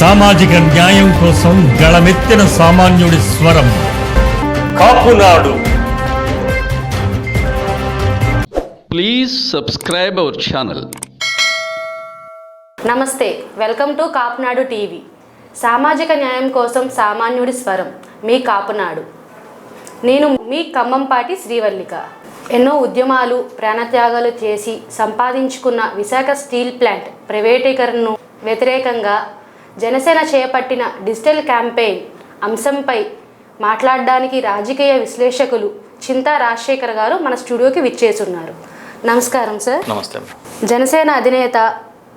సామాజిక న్యాయం కోసం గళమెత్తిన సామాన్యుడి స్వరం. Kapunadu Please subscribe our channel. నమస్తే వెల్కమ్ టు కాపునాడు టీవీ. సామాజిక న్యాయం కోసం సామాన్యుడి స్వరం మీ కాపునాడు నేను మీ ఖమ్మంపాటి శ్రీవల్లిక. ఎన్నో ఉద్యమాలు ప్రాణత్యాగాలు చేసి సంపాదించుకున్న విశాఖ స్టీల్ ప్లాంట్ ప్రైవేటీకరణను వ్యతిరేకంగా జనసేన చేపట్టిన డిజిటల్ క్యాంపెయిన్ అంశంపై మాట్లాడడానికి రాజకీయ విశ్లేషకులు చింతా రాజశేఖర్ గారు మన స్టూడియోకి విచ్చేసున్నారు. నమస్కారం సార్. నమస్తే జనసేన అధినేత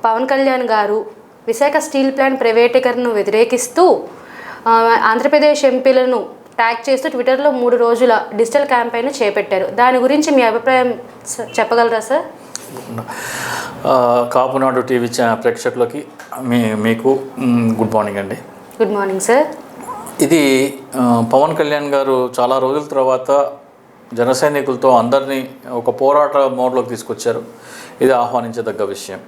పవన్ కళ్యాణ్ గారు విశాఖ స్టీల్ ప్లాంట్ ప్రైవేటీకరణను వ్యతిరేకిస్తూ ఆంధ్రప్రదేశ్ ఎంపీలను ట్యాగ్ చేస్తూ ట్విట్టర్లో మూడు రోజుల డిజిటల్ క్యాంపెయిన్ చేపట్టారు. దాని గురించి మీ అభిప్రాయం చెప్పగలరా సార్? ఆ, కాపునాడు టీవీ ప్రేక్షకులకి మీ మీకు గుడ్ మార్నింగ్ అండి. గుడ్ మార్నింగ్ సార్ ఇది పవన్ కళ్యాణ్ గారు చాలా రోజుల తర్వాత జన సైనికులతో అందరినీ ఒక పోరాట మోడ్లోకి తీసుకొచ్చారు. ఇది ఆహ్వానించదగ్గ విషయం.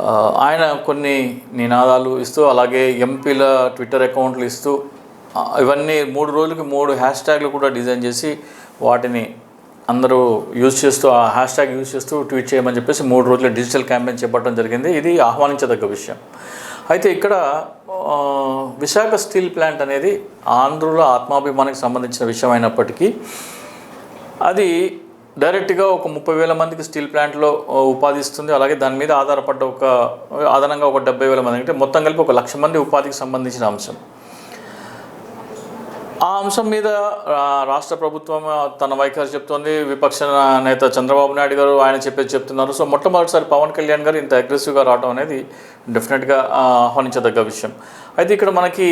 ఆ, ఆయన కొన్ని నినాదాలు ఇస్తూ అలాగే ఎంపీల ట్విట్టర్ అకౌంట్లు ఇస్తూ ఇవన్నీ మూడు రోజులకి మూడు హ్యాష్ ట్యాగ్లు కూడా డిజైన్ చేసి వాటిని అందరూ యూజ్ చేస్తూ ఆ హ్యాష్ ట్యాగ్ యూజ్ చేస్తూ ట్వీట్ చేయమని చెప్పేసి మూడు రోజుల డిజిటల్ క్యాంపెయిన్ చేపట్టడం జరిగింది. ఇది ఆహ్వానించదగ్గ విషయం. అయితే ఇక్కడ విశాఖ స్టీల్ ప్లాంట్ అనేది ఆంధ్రుల ఆత్మాభిమానికి సంబంధించిన విషయం అయినప్పటికీ అది డైరెక్ట్గా ఒక ముప్పై వేల మందికి స్టీల్ ప్లాంట్లో ఉపాధి ఇస్తుంది అలాగే దాని మీద ఆధారపడ్డ ఒక అదనంగా ఒక డెబ్బై వేల మంది. అంటే మొత్తం కలిపి ఒక లక్ష మంది ఉపాధికి సంబంధించిన అంశం. ఆ అంశం మీద రాష్ట్ర ప్రభుత్వం తన వైఖరి చెప్తోంది. విపక్ష నేత చంద్రబాబు నాయుడు గారు ఆయన చెప్పేది చెప్తున్నారు. సో మొట్టమొదటిసారి పవన్ కళ్యాణ్ గారు ఇంత అగ్రెసివ్గా రావడం అనేది డెఫినెట్గా ఆహ్వానించదగ్గ విషయం. అయితే ఇక్కడ మనకి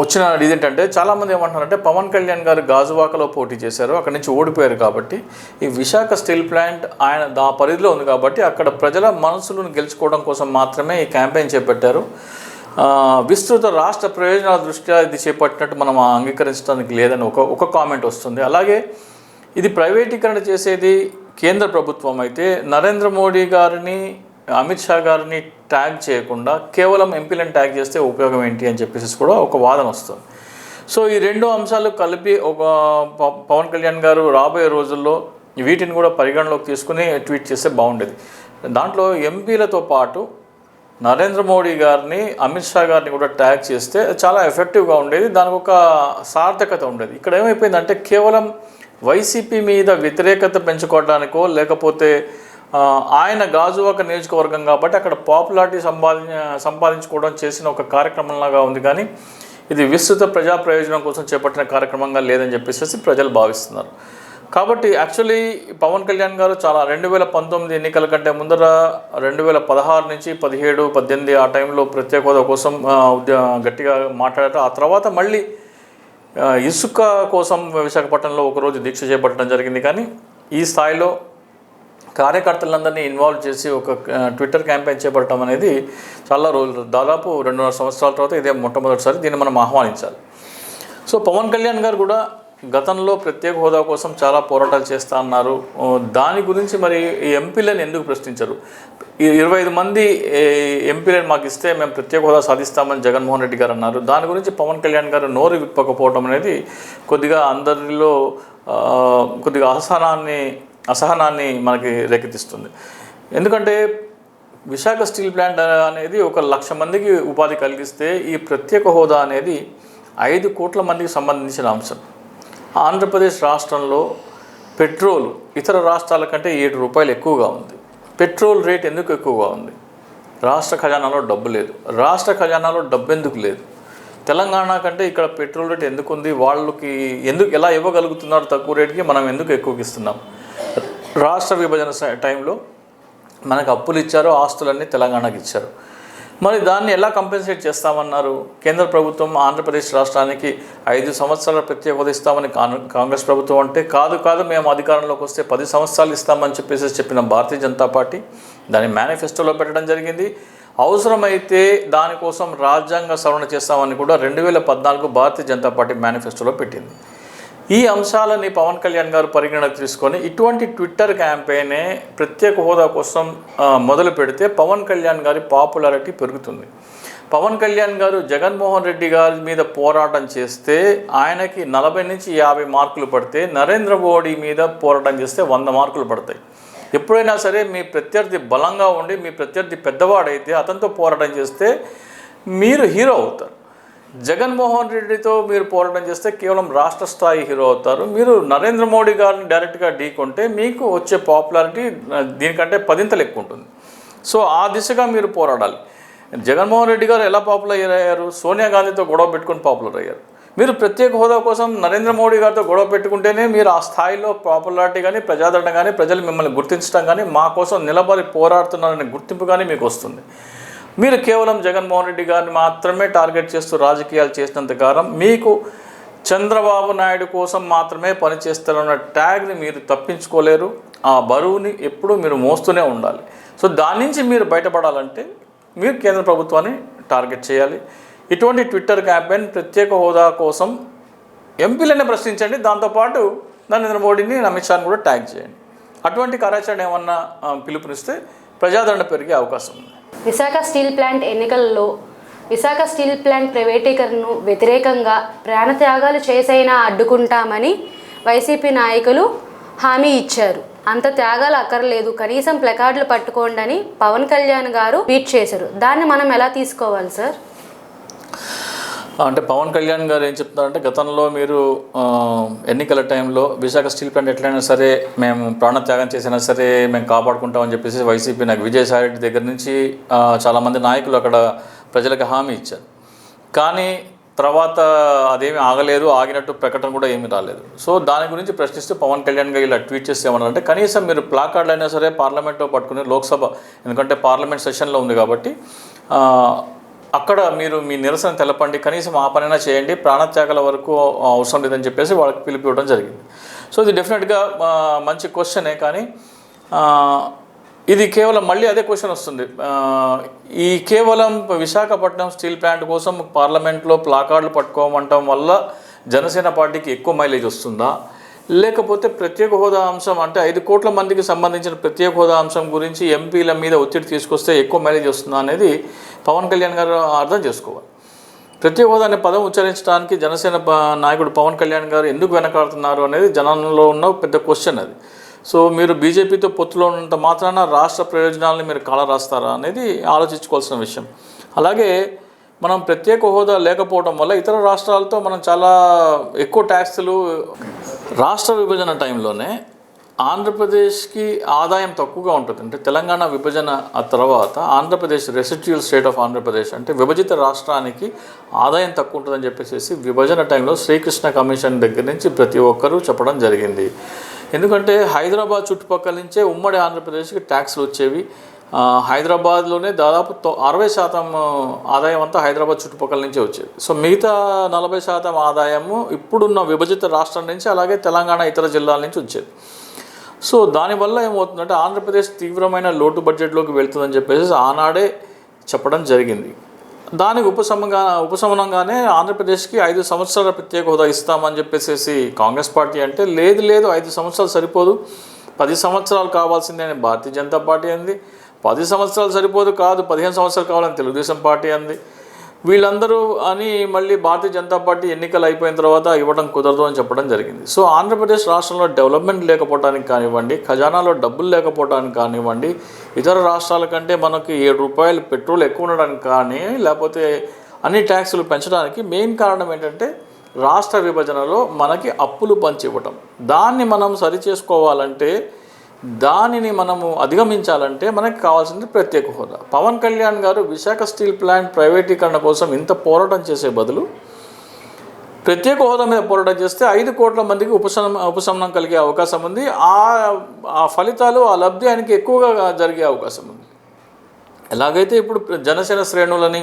వచ్చిన ఇది ఏంటంటే చాలామంది ఏమంటున్నారంటే పవన్ కళ్యాణ్ గారు గాజువాకలో పోటీ చేశారు. అక్కడి నుంచి ఓడిపోయారు కాబట్టి ఈ విశాఖ స్టీల్ ప్లాంట్ ఆయన దా పరిధిలో ఉంది కాబట్టి అక్కడ ప్రజల మనసులను గెలుచుకోవడం కోసం మాత్రమే ఈ క్యాంపెయిన్ చేపట్టారు. విస్తృత రాష్ట్ర ప్రయోజనాల దృష్ట్యా ఇది చేపట్టినట్టు మనం అంగీకరించడానికి లేదని ఒక ఒక కామెంట్ వస్తుంది. అలాగే ఇది ప్రైవేటీకరణ చేసేది కేంద్ర ప్రభుత్వం అయితే నరేంద్ర మోడీ గారిని అమిత్ షా గారిని ట్యాగ్ చేయకుండా కేవలం ఎంపీలను ట్యాగ్ చేస్తే ఉపయోగం ఏంటి అని చెప్పేసి కూడా ఒక వాదన వస్తుంది. సో ఈ రెండు అంశాలు కలిపి ఒక పవన్ కళ్యాణ్ గారు రాబోయే రోజుల్లో వీటిని కూడా పరిగణలోకి తీసుకుని ట్వీట్ చేస్తే బాగుండేది. దాంట్లో ఎంపీలతో పాటు నరేంద్ర మోడీ గారిని అమిత్ షా గారిని కూడా ట్యాగ్ చేస్తే చాలా ఎఫెక్టివ్గా ఉండేది. దానికి ఒక సార్థకత ఉండేది. ఇక్కడ ఏమైపోయిందంటే కేవలం వైసీపీ మీద వ్యతిరేకత పెంచుకోవడానికో లేకపోతే ఆయన గాజువాక నియోజకవర్గం కాబట్టి అక్కడ పాపులారిటీ సంపాది సంపాదించుకోవడం చేసిన ఒక కార్యక్రమంలాగా ఉంది. కానీ ఇది విస్తృత ప్రజా ప్రయోజనం కోసం చేపట్టిన కార్యక్రమంగా లేదని చెప్పేసి ప్రజలు భావిస్తున్నారు. కాబట్టి యాక్చువల్లీ పవన్ కళ్యాణ్ గారు చాలా రెండు వేల పంతొమ్మిది ఎన్నికల కంటే ముందర రెండు వేల పదహారు నుంచి పదిహేడు పద్దెనిమిది ఆ టైంలో ప్రత్యేక హోదా కోసం గట్టిగా మాట్లాడారు ఆ తర్వాత మళ్ళీ ఇసుక కోసం విశాఖపట్నంలో ఒకరోజు దీక్ష చేపట్టడం జరిగింది. కానీ ఈ స్థాయిలో కార్యకర్తలందరినీ ఇన్వాల్వ్ చేసి ఒక ట్విట్టర్ క్యాంపెయిన్ చేపట్టడం అనేది చాలా రోజులు దాదాపు రెండున్నర సంవత్సరాల తర్వాత ఇదే మొట్టమొదటిసారి దీన్ని మనం ఆహ్వానించాలి. సో పవన్ కళ్యాణ్ గారు కూడా గతంలో ప్రత్యేక హోదా కోసం చాలా పోరాటాలు చేస్తా అన్నారు. దాని గురించి మరి ఈ ఎంపీలను ఎందుకు ప్రశ్నించరు? ఈ ఇరవై ఐదు మంది ఎంపీలను మాకు ఇస్తే మేము ప్రత్యేక హోదా సాధిస్తామని జగన్మోహన్ రెడ్డి గారు అన్నారు. దాని గురించి పవన్ కళ్యాణ్ గారు నోరు విప్పకపోవడం అనేది కొద్దిగా అందరిలో కొద్దిగా అసహనాన్ని అసహనాన్ని మనకి రేకెత్తిస్తుంది. ఎందుకంటే విశాఖ స్టీల్ ప్లాంట్ అనేది ఒక లక్ష మందికి ఉపాధి కలిగిస్తే ఈ ప్రత్యేక హోదా అనేది ఐదు కోట్ల మందికి సంబంధించిన అంశం. ఆంధ్రప్రదేశ్ రాష్ట్రంలో పెట్రోల్ ఇతర రాష్ట్రాల కంటే ఏడు రూపాయలు ఎక్కువగా ఉంది. పెట్రోల్ రేట్ ఎందుకు ఎక్కువగా ఉంది? రాష్ట్ర ఖజానాలో డబ్బు లేదు. రాష్ట్ర ఖజానాలో డబ్బు ఎందుకు లేదు? తెలంగాణ కంటే ఇక్కడ పెట్రోల్ రేట్ ఎందుకు ఉంది? వాళ్ళకి ఎందుకు ఎలా ఇవ్వగలుగుతున్నారు తక్కువ రేటుకి మనం ఎందుకు ఎక్కువకి ఇస్తున్నాం? రాష్ట్ర విభజన టైంలో మనకు అప్పులు ఇచ్చారు ఆస్తులన్నీ తెలంగాణకి ఇచ్చారు. మరి దాన్ని ఎలా కంపెన్సేట్ చేస్తామన్నారు? కేంద్ర ప్రభుత్వం ఆంధ్రప్రదేశ్ రాష్ట్రానికి ఐదు సంవత్సరాల ప్రత్యేక హోదా ఇస్తామని కాంగ్రెస్ ప్రభుత్వం అంటే కాదు కాదు మేము అధికారంలోకి వస్తే పది సంవత్సరాలు ఇస్తామని చెప్పేసి చెప్పిన భారతీయ జనతా పార్టీ దాన్ని మేనిఫెస్టోలో పెట్టడం జరిగింది. అవసరమైతే దానికోసం రాజ్యాంగ సవరణ చేస్తామని కూడా రెండు వేల పద్నాలుగు భారతీయ జనతా పార్టీ మేనిఫెస్టోలో పెట్టింది. ఈ అంశాలని పవన్ కళ్యాణ్ గారు పరిగణలోకి తీసుకొని ఇటువంటి ట్విట్టర్ క్యాంపెయినే ప్రత్యేక హోదా కోసం మొదలు పెడితే పవన్ కళ్యాణ్ గారి పాపులారిటీ పెరుగుతుంది. పవన్ కళ్యాణ్ గారు జగన్మోహన్ రెడ్డి గారి మీద పోరాటం చేస్తే ఆయనకి నలభై నుంచి యాభై మార్కులు పడితే నరేంద్ర మోడీ మీద పోరాటం చేస్తే వంద మార్కులు పడతాయి. ఎప్పుడైనా సరే మీ ప్రత్యర్థి బలంగా ఉండి మీ ప్రత్యర్థి పెద్దవాడైతే అతనితో పోరాటం చేస్తే మీరు హీరో అవుతారు. జగన్మోహన్ రెడ్డితో మీరు పోరాటం చేస్తే కేవలం రాష్ట్ర స్థాయి హీరో అవుతారు. మీరు నరేంద్ర మోడీ గారిని డైరెక్ట్గా ఢీకొంటే మీకు వచ్చే పాపులారిటీ దీనికంటే పదింతలు ఎక్కువ ఉంటుంది. సో ఆ దిశగా మీరు పోరాడాలి. జగన్మోహన్ రెడ్డి గారు ఎలా పాపులర్ అయ్యారు? సోనియా గాంధీతో గొడవ పెట్టుకుని పాపులర్ అయ్యారు. మీరు ప్రత్యేక హోదా కోసం నరేంద్ర మోడీ గారితో గొడవ పెట్టుకుంటేనే మీరు ఆ స్థాయిలో పాపులారిటీ కానీ ప్రజాదరణ కానీ ప్రజలు మిమ్మల్ని గుర్తించడం కానీ మా కోసం నిలబడి పోరాడుతున్నారనే గుర్తింపు కానీ మీకు వస్తుంది. మీరు కేవలం జగన్మోహన్ రెడ్డి గారిని మాత్రమే టార్గెట్ చేస్తూ రాజకీయాలు చేసినంత కాలం మీకు చంద్రబాబు నాయుడు కోసం మాత్రమే పనిచేస్తారన్న ట్యాగ్ని మీరు తప్పించుకోలేరు. ఆ బరువుని ఎప్పుడూ మీరు మోస్తూనే ఉండాలి. సో దాని నుంచి మీరు బయటపడాలంటే మీరు కేంద్ర ప్రభుత్వాన్ని టార్గెట్ చేయాలి. ఇటువంటి ట్విట్టర్ క్యాంపెయిన్ ప్రత్యేక హోదా కోసం ఎంపీలనే ప్రశ్నించండి. దాంతోపాటు నరేంద్ర మోడీని అమిత్ షాని కూడా ట్యాగ్ చేయండి. అటువంటి కార్యాచరణ ఏమన్నా పిలుపునిస్తే ప్రజాదరణ పెరిగే అవకాశం ఉంది. విశాఖ స్టీల్ ప్లాంట్ ఎన్నికల్లో విశాఖ స్టీల్ ప్లాంట్ ప్రైవేటీకరణను వ్యతిరేకంగా ప్రాణత్యాగాలు చేసైనా అడ్డుకుంటామని వైసీపీ నాయకులు హామీ ఇచ్చారు. అంత త్యాగాలు అక్కర్లేదు. కనీసం ప్లకార్డులు పట్టుకోండి అని పవన్ కళ్యాణ్ గారు ట్వీట్ చేశారు. దాన్ని మనం ఎలా తీసుకోవాలి సార్? అంటే పవన్ కళ్యాణ్ గారు ఏం చెప్తున్నారంటే గతంలో మీరు ఎన్నికల టైంలో విశాఖ స్టీల్ ప్లాంట్ ఎట్లయినా సరే మేము ప్రాణత్యాగం చేసినా సరే మేము కాపాడుకుంటామని చెప్పేసి వైసీపీ నాకు విజయసాయి రెడ్డి దగ్గర నుంచి చాలామంది నాయకులు అక్కడ ప్రజలకు హామీ ఇచ్చారు. కానీ తర్వాత అదేమి ఆగలేదు ఆగినట్టు ప్రకటన కూడా ఏమీ రాలేదు. సో దాని గురించి ప్రశ్నిస్తూ పవన్ కళ్యాణ్ గారు ఇలా ట్వీట్ చేస్తే ఏమన్నారంటే కనీసం మీరు ప్లాకార్డ్లు అయినా సరే పార్లమెంట్లో పట్టుకుని లోక్సభ ఎందుకంటే పార్లమెంట్ సెషన్లో ఉంది కాబట్టి అక్కడ మీరు మీ నిరసన తెలపండి కనీసం ఆ పనైనా చేయండి ప్రాణత్యాగాల వరకు అవసరం లేదని చెప్పేసి వాళ్ళకి పిలిపి ఇవ్వడం జరిగింది. సో ఇది డెఫినెట్గా మంచి క్వశ్చనే కానీ ఇది కేవలం మళ్ళీ అదే క్వశ్చన్ వస్తుంది. ఈ కేవలం విశాఖపట్నం స్టీల్ ప్లాంట్ కోసం పార్లమెంట్లో ప్లాకార్డులు పట్టుకోమంటం వల్ల జనసేన పార్టీకి ఎక్కువ మైలేజ్ వస్తుందా? లేకపోతే ప్రత్యేక హోదా అంశం అంటే ఐదు కోట్ల మందికి సంబంధించిన ప్రత్యేక హోదా అంశం గురించి ఎంపీల మీద ఒత్తిడి తీసుకొస్తే ఎక్కువ మైలేజ్ వస్తుందా అనేది పవన్ కళ్యాణ్ గారు అర్థం చేసుకోవాలి. ప్రత్యేక హోదా అనే పదం ఉచ్చరించడానికి జనసేన నాయకుడు పవన్ కళ్యాణ్ గారు ఎందుకు వెనకాడుతున్నారు అనేది జనంలో ఉన్న పెద్ద క్వశ్చన్ అది. సో మీరు బీజేపీతో పొత్తులో ఉన్నంత మాత్రాన రాష్ట్ర ప్రయోజనాలను మీరు కాలరాస్తారా అనేది ఆలోచించుకోవాల్సిన విషయం. అలాగే మనం ప్రత్యేక హోదా లేకపోవడం వల్ల ఇతర రాష్ట్రాలతో మనం చాలా ఎక్కువ ట్యాక్స్లు రాష్ట్ర విభజన టైంలోనే ఆంధ్రప్రదేశ్కి ఆదాయం తక్కువగా ఉంటుంది. అంటే తెలంగాణ విభజన ఆ తర్వాత Andhra Pradesh residual state of Andhra Pradesh అంటే విభజిత రాష్ట్రానికి ఆదాయం తక్కువ ఉంటుందని చెప్పేసి విభజన టైంలో శ్రీకృష్ణ కమిషన్ దగ్గర నుంచి ప్రతి ఒక్కరూ చెప్పడం జరిగింది. ఎందుకంటే హైదరాబాద్ చుట్టుపక్కల నుంచే ఉమ్మడి ఆంధ్రప్రదేశ్కి ట్యాక్స్లు వచ్చేవి. హైదరాబాద్లోనే దాదాపు అరవై శాతం ఆదాయం అంతా హైదరాబాద్ చుట్టుపక్కల నుంచే వచ్చేది. సో మిగతా నలభై శాతం ఆదాయము ఇప్పుడున్న విభజిత రాష్ట్రం నుంచి అలాగే తెలంగాణ ఇతర జిల్లాల నుంచి వచ్చేది. సో దానివల్ల ఏమవుతుందంటే ఆంధ్రప్రదేశ్ తీవ్రమైన లోటు బడ్జెట్లోకి వెళ్తుందని చెప్పేసి ఆనాడే చెప్పడం జరిగింది. దానికి ఉపశమంగా ఉపశమనంగానే ఆంధ్రప్రదేశ్కి ఐదు సంవత్సరాల ప్రత్యేక హోదా ఇస్తామని చెప్పేసి కాంగ్రెస్ పార్టీ అంటే లేదు లేదు ఐదు సంవత్సరాలు సరిపోదు. పది సంవత్సరాలు కావాల్సిందే అని భారతీయ జనతా పార్టీ అంది పది సంవత్సరాలు సరిపోదు కాదు పదిహేను సంవత్సరాలు కావాలని తెలుగుదేశం పార్టీ అంది. వీళ్ళందరూ అని మళ్ళీ భారతీయ జనతా పార్టీ ఎన్నికలు అయిపోయిన తర్వాత ఇవ్వడం కుదరదు అని చెప్పడం జరిగింది. సో ఆంధ్రప్రదేశ్ రాష్ట్రంలో డెవలప్మెంట్ లేకపోవడానికి కానివ్వండి ఖజానాలో డబ్బులు లేకపోవడానికి కానివ్వండి ఇతర రాష్ట్రాల కంటే మనకి ఏడు రూపాయలు పెట్రోల్ ఎక్కువ ఉండడానికి కానీ లేకపోతే అన్ని ట్యాక్సులు పెంచడానికి మెయిన్ కారణం ఏంటంటే రాష్ట్ర విభజనలో మనకి అప్పులు పంచి ఇవ్వటం దాన్ని మనం సరి చేసుకోవాలంటే దానిని మనము అధిగమించాలంటే మనకి కావాల్సింది ప్రత్యేక హోదా. పవన్ కళ్యాణ్ గారు విశాఖ స్టీల్ ప్లాంట్ ప్రైవేటీకరణ కోసం ఇంత పోరాటం చేసే బదులు ప్రత్యేక హోదా మీద పోరాటం చేస్తే ఐదు కోట్ల మందికి ఉపశమనం ఉపశమనం కలిగే అవకాశం ఉంది. ఆ ఆ ఫలితాలు ఆ లబ్ధి ఆయనకి ఎక్కువగా జరిగే అవకాశం ఉంది. ఎలాగైతే ఇప్పుడు జనసేన శ్రేణులని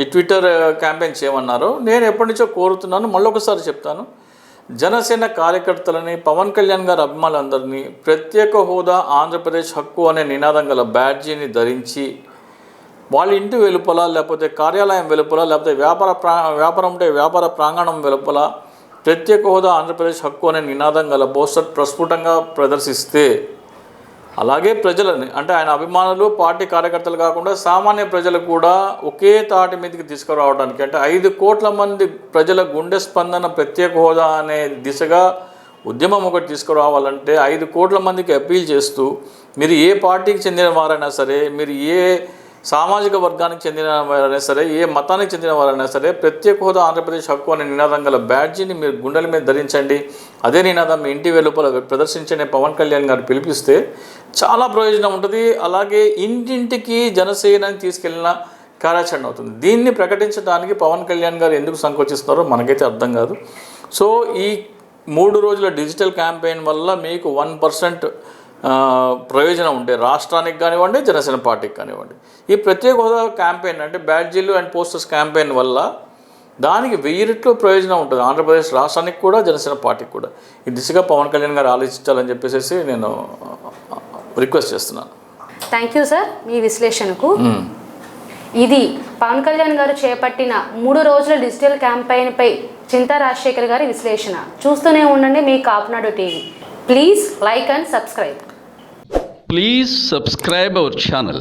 ఈ ట్విట్టర్ క్యాంపెయిన్ చేయమన్నారో నేను ఎప్పటి నుంచో కోరుతున్నాను మళ్ళొకసారి చెప్తాను. జనసేన కార్యకర్తలని పవన్ కళ్యాణ్ గారి అభిమానులందరినీ ప్రత్యేక హోదా ఆంధ్రప్రదేశ్ హక్కు అనే నినాదం గల బ్యాడ్జీని ధరించి వాళ్ళ ఇంటి వెలుపల లేకపోతే కార్యాలయం వెలుపల లేకపోతే వ్యాపార ప్రా వ్యాపారం ఉంటే వ్యాపార ప్రాంగణం వెలుపల ప్రత్యేక హోదా ఆంధ్రప్రదేశ్ హక్కు అనే నినాదం గల పోస్టర్ ప్రస్ఫుటంగా ప్రదర్శిస్తే అలాగే ప్రజలని అంటే ఆయన అభిమానులు పార్టీ కార్యకర్తలు కాకుండా సామాన్య ప్రజలు కూడా ఒకే తాటి మీదకి తీసుకురావడానికి అంటే ఐదు కోట్ల మంది ప్రజల గుండె స్పందన ప్రత్యేక హోదా అనే దిశగా ఉద్యమం ఒకటి తీసుకురావాలంటే ఐదు కోట్ల మందికి అప్పీల్ చేస్తూ మీరు ఏ పార్టీకి చెందిన వారైనా సరే మీరు ఏ సామాజిక వర్గానికి చెందిన వారైనా సరే ఏ మతానికి చెందిన వారైనా సరే ప్రత్యేక హోదా ఆంధ్రప్రదేశ్ హక్కు అనే నినాదం గల బ్యాడ్జీని మీరు గుండెల మీద ధరించండి. అదే నినాదం మీ ఇంటి వెలుపల ప్రదర్శించని పవన్ కళ్యాణ్ గారు పిలిపిస్తే చాలా ప్రయోజనం ఉంటుంది. అలాగే ఇంటింటికి జనసేనని తీసుకెళ్ళిన కార్యాచరణ అవుతుంది. దీన్ని ప్రకటించడానికి పవన్ కళ్యాణ్ గారు ఎందుకు సంకోచిస్తున్నారో మనకైతే అర్థం కాదు. సో ఈ మూడు రోజుల డిజిటల్ క్యాంపెయిన్ వల్ల మీకు వన్ పర్సెంట్ ప్రయోజనం ఉంటే రాష్ట్రానికి కానివ్వండి జనసేన పార్టీకి కానివ్వండి. ఈ ప్రత్యేక హోదా క్యాంపెయిన్ అంటే బ్యాడ్జీలు అండ్ పోస్టర్స్ క్యాంపెయిన్ వల్ల దానికి వెయ్యి రెట్లు ప్రయోజనం ఉంటుంది. ఆంధ్రప్రదేశ్ రాష్ట్రానికి కూడా జనసేన పార్టీకి కూడా. ఈ దిశగా పవన్ కళ్యాణ్ గారు ఆలోచించాలని చెప్పేసి నేను రిక్వెస్ట్ చేస్తున్నాను. థ్యాంక్ యూ సార్ మీ విశ్లేషణకు. ఇది పవన్ కళ్యాణ్ గారు చేపట్టిన మూడు రోజుల డిజిటల్ క్యాంపెయిన్పై చింతా రాజశేఖర్ గారి విశ్లేషణ. చూస్తూనే ఉండండి మీ Kapunadu TV. Please like and subscribe Please subscribe our channel.